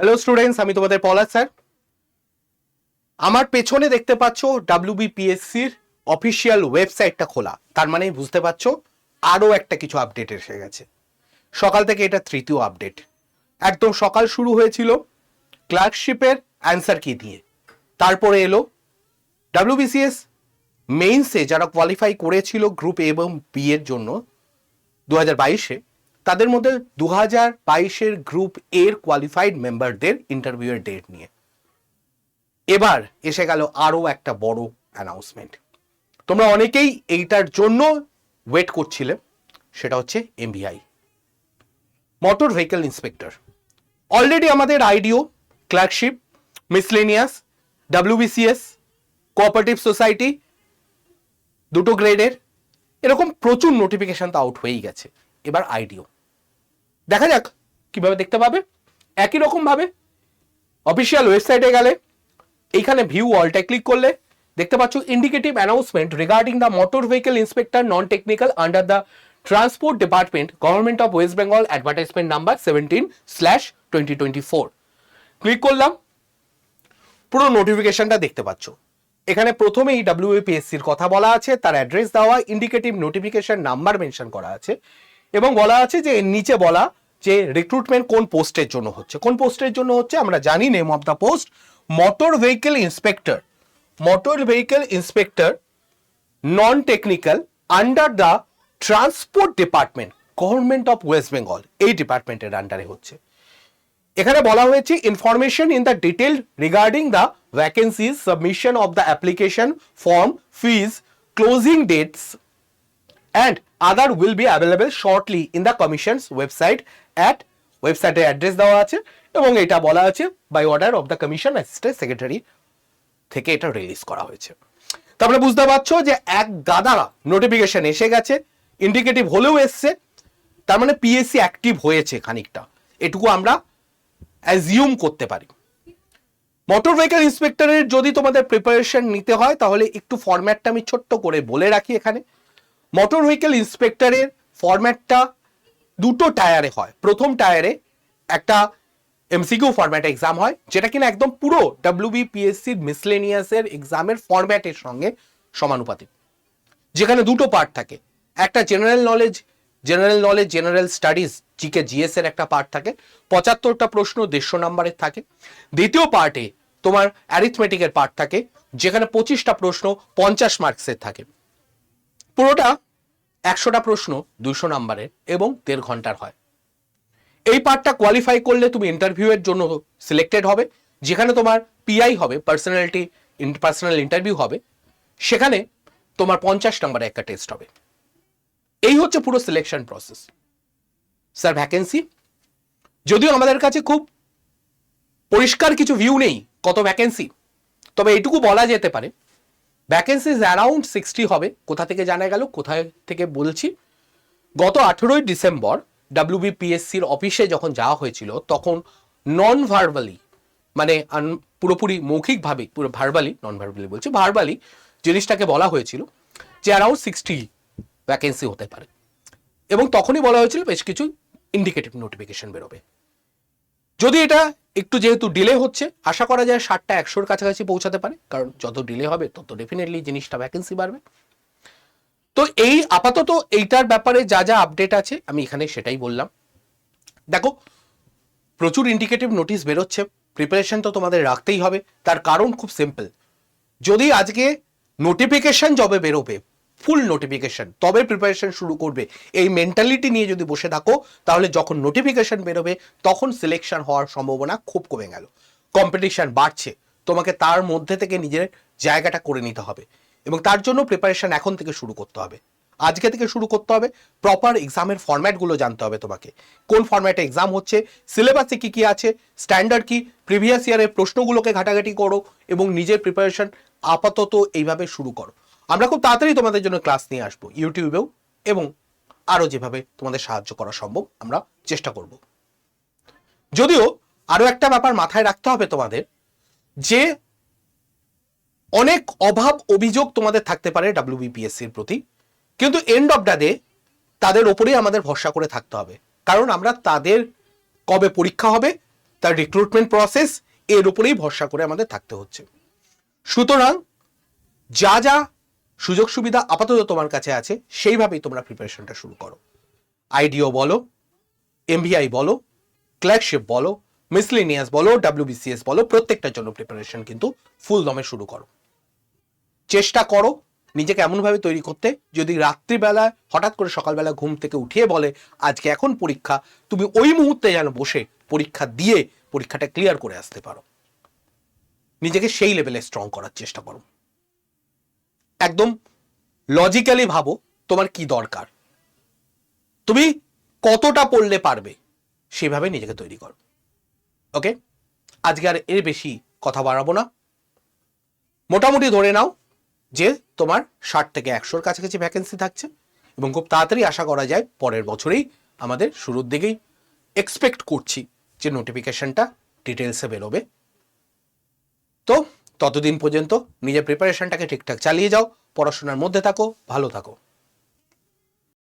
Hello students আমি তোমাদের পলাশ sir. আমার পেছনে দেখতে পাচ্ছ ডাব্লিউবিপিএসসির অফিসিয়াল ওয়েবসাইটটা খোলা। তার মানে বুঝতে পারছ, আরও একটা কিছু আপডেট এসে গেছে। সকাল থেকে এটা তৃতীয় আপডেট একদম সকাল শুরু হয়েছিল ক্লার্কশিপের অ্যান্সার কি দিয়ে। তারপরে এলো ডাব্লিউবিসিএস মেইনসে যারা কোয়ালিফাই করেছিল গ্রুপ এ এবং বি এর জন্য দু হাজার বাইশে তাদের মধ্যে দু হাজার বাইশের গ্রুপ এর কোয়ালিফাইড মেম্বারদের ইন্টারভিউয়ের ডেট নিয়ে। এবার এসে গেল আরও একটা বড় অ্যানাউন্সমেন্ট তোমরা অনেকেই এইটার জন্য ওয়েট করছিলে, সেটা হচ্ছে MBI motor vehicle inspector already আমাদের আইডিও clerkship miscellaneous WBCS cooperative society দুটো গ্রেডের এরকম প্রচুর নোটিফিকেশন তো আউট হয়েই গেছে। এবার আইডিও দেখা যাক কীভাবে দেখতে পাবে। একই রকম ভাবে অফিসিয়াল ওয়েবসাইটে গেলে এইখানে ভিউ অলটা ক্লিক করলে দেখতে পাচ্ছ indicative announcement regarding the motor vehicle inspector non technical under the transport department government of West Bengal advertisement number seventeen slash twenty twenty four click করলাম, পুরো নোটিফিকেশনটা দেখতে পাচ্ছ। এখানে প্রথমেই ডাব্লিউপিএসসির কথা বলা আছে, তার অ্যাড্রেস দেওয়া ইন্ডিকেটিভ নোটিফিকেশন নাম্বার মেনশন করা আছে। এবং বলা আছে যে এর নিচে বলা যে রিক্রুটমেন্ট কোন পোস্টের জন্য হচ্ছে। কোন পোস্টের জন্য হচ্ছে? আমরা জানি name of the post motor vehicle inspector motor vehicle inspector non technical under the transport department government of West Bengal এই ডিপার্টমেন্টের আন্ডারে হচ্ছে। এখানে বলা হয়েছে information in the detail regarding the vacancies submission of the application form fees closing dates and other will be available shortly in the commissions website at ওয়েবসাইটের address দেওয়া আছে এবং এটা বলা আছে by order of the commission assistant secretary থেকে এটা release করা হয়েছে। তারপরে বুঝতে পারছ যে এক গাদা নোটিফিকেশন এসে গেছে ইন্ডিকেটিভ হলেও এসছে, তার মানে পিএসসি অ্যাক্টিভ হয়েছে খানিকটা। এটুকু আমরা অ্যাজিউম করতে পারি। মোটর ভেহিকল ইন্সপেক্টরের যদি তোমাদের প্রিপারেশন নিতে হয়, তাহলে একটু ফরম্যাটটা আমি ছোট্ট করে বলে রাখি এখানে। মোটর ভেহিকল ইন্সপেক্টরের ফরম্যাটটা দুটো টায়ারে হয়। প্রথম টায়ারে একটা এমসিকিউ ফরম্যাটে এক্সাম হয়, যেটা কিনা একদম পুরো ডাব্লিউবিপিএসসির মিসলেনিয়াসের এক্সামের ফরম্যাটের সঙ্গে সমানুপাতিক। যেখানে দুটো পার্ট থাকে। একটা general knowledge general knowledge general studies GK GS এর একটা পার্ট থাকে। পঁচাত্তরটা প্রশ্ন দেড়শো নাম্বারের থাকে। দ্বিতীয় পার্টে তোমার অ্যারিথমেটিকের পার্ট থাকে, যেখানে পঁচিশটা প্রশ্ন পঞ্চাশ মার্কসের থাকে। পুরোটা একশোটা প্রশ্ন দুশো নাম্বারের এবং দেড় ঘণ্টার হয়। এই পার্টটা কোয়ালিফাই করলে তুমি ইন্টারভিউয়ের জন্য সিলেক্টেড হবে, যেখানে তোমার পিআই হবে পার্সোনালিটি পার্সোনাল ইন্টারভিউ হবে, সেখানে তোমার পঞ্চাশ নম্বরে একটা টেস্ট হবে। এই হচ্ছে পুরো সিলেকশন প্রসেস স্যার ভ্যাকেন্সি যদিও আমাদের কাছে খুব পরিষ্কার কিছু ভিউ নেই কত ভ্যাকেন্সি তবে এটুকু বলা যেতে পারে ভ্যাকেন্সিজ অ্যারাউন্ড সিক্সটি হবে। কোথা থেকে জানা গেল, কোথায় থেকে বলছি? গত আঠেরোই ডিসেম্বর ডাব্লিউবিপিএসসির অফিসে যখন যাওয়া হয়েছিল, তখন নন ভার্বালি মানে পুরোপুরি মৌখিকভাবে, পুরো ভার্বালি নন ভার্বালি বলছি ভার্বালি জিনিসটাকে বলা হয়েছিল যে অ্যারাউন্ড সিক্সটি ভ্যাকেন্সি হতে পারে। এবং তখনই বলা হয়েছিল বেশ কিছু ইন্ডিকেটিভ নোটিফিকেশন বেরোবে। যদি এটা একটু যেহেতু ডিলে হচ্ছে, আশা করা যায় ষাটটা একশোর কাছাকাছি পৌঁছাতে পারে, কারণ যত ডিলে হবে, তত ডেফিনেটলি জিনিসটা ভ্যাকেন্সি বাড়বে। তো এই আপাতত এইটার ব্যাপারে যা যা আপডেট আছে, আমি এখানে সেটাই বললাম। দেখো, প্রচুর ইন্ডিকেটিভ নোটিশ বেরোচ্ছে প্রিপারেশন তো তোমাদের রাখতেই হবে, তার কারণ খুব সিম্পল যদি আজকে নোটিফিকেশন যবে বেরোবে ফুল নোটিফিকেশন তবে প্রিপারেশন শুরু করবে। এই মেন্টালিটি নিয়ে যদি বসে থাকো, তাহলে যখন নোটিফিকেশন বেরোবে, তখন সিলেকশন হওয়ার সম্ভাবনা খুব কমে গেল। কম্পিটিশন বাড়ছে। তোমাকে তার মধ্যে থেকে নিজের জায়গাটা করে নিতে হবে। এবং তার জন্য প্রিপারেশন এখন থেকে শুরু করতে হবে। আজকে থেকে শুরু করতে হবে। প্রপার এক্সামের ফর্ম্যাটগুলো জানতে হবে তোমাকে। কোন ফর্ম্যাটে এক্সাম হচ্ছে? সিলেবাসে কি কি আছে? স্ট্যান্ডার্ড কি? প্রিভিয়াস ইয়ারের প্রশ্নগুলোকে ঘাটাঘাটি করো এবং নিজের প্রিপারেশন আপাতত এইভাবে শুরু করো। আমরা খুব তাড়াতাড়ি তোমাদের জন্য ক্লাস নিয়ে আসব ইউটিউবেও এবং আরও যেভাবে তোমাদের সাহায্য করা সম্ভব আমরা চেষ্টা করব। যদিও আরও একটা ব্যাপার মাথায় রাখতে হবে তোমাদের যে অনেক অভাব অভিযোগ তোমাদের থাকতে পারে ডাব্লিউবিপিএসসির প্রতি, কিন্তু এন্ড অফ দ্য ডে তাদের ওপরেই আমাদের ভরসা করে থাকতে হবে। কারণ আমরা তাদের কবে পরীক্ষা হবে, তার রিক্রুটমেন্ট প্রসেস এর উপরেই ভরসা করে আমাদের থাকতে হচ্ছে। সুতরাং যা যা সুযোগ সুবিধা আপাতত তোমার কাছে আছে, সেইভাবেই তোমরা প্রিপারেশনটা শুরু করো। আইডিও বলো এমবিআই বলো ক্ল্যাকশিপ বলো মিসলিনিয়াস বলো ডাব্লিউবিসিএস বলো, প্রত্যেকটার জন্য প্রিপারেশন কিন্তু ফুল দমে শুরু করো। চেষ্টা করো নিজেকে এমনভাবে তৈরি করতে, যদি রাত্রিবেলা হঠাৎ করে সকালবেলা ঘুম থেকে উঠিয়ে বলে, আজকে এখন পরীক্ষা, তুমি ওই মুহূর্তে যেন বসে পরীক্ষা দিয়ে পরীক্ষাটা ক্লিয়ার করে আসতে পারো। নিজেকে সেই লেভেলে স্ট্রং করার চেষ্টা করো। একদম লজিক্যালি ভাবো তোমার কি দরকার। তুমি কতটা পড়লে পারবে সেভাবে নিজেকে তৈরি করো। ওকে আজকে আর এর বেশি কথা বাড়াবো না। মোটামুটি ধরে নাও যে তোমার ষাট থেকে একশোর কাছাকাছি ভ্যাকেন্সি থাকছে এবং খুব তাড়াতাড়ি আশা করা যায় পরের বছরেই আমাদের শুরুর দিকেই এক্সপেক্ট করছি যে নোটিফিকেশনটা ডিটেলসে বেরোবে। তো ততদিন পর্যন্ত নিজের প্রিপারেশনটাকে ঠিকঠাক চালিয়ে যাও পড়াশোনার মধ্যে থাকো ভালো থাকো।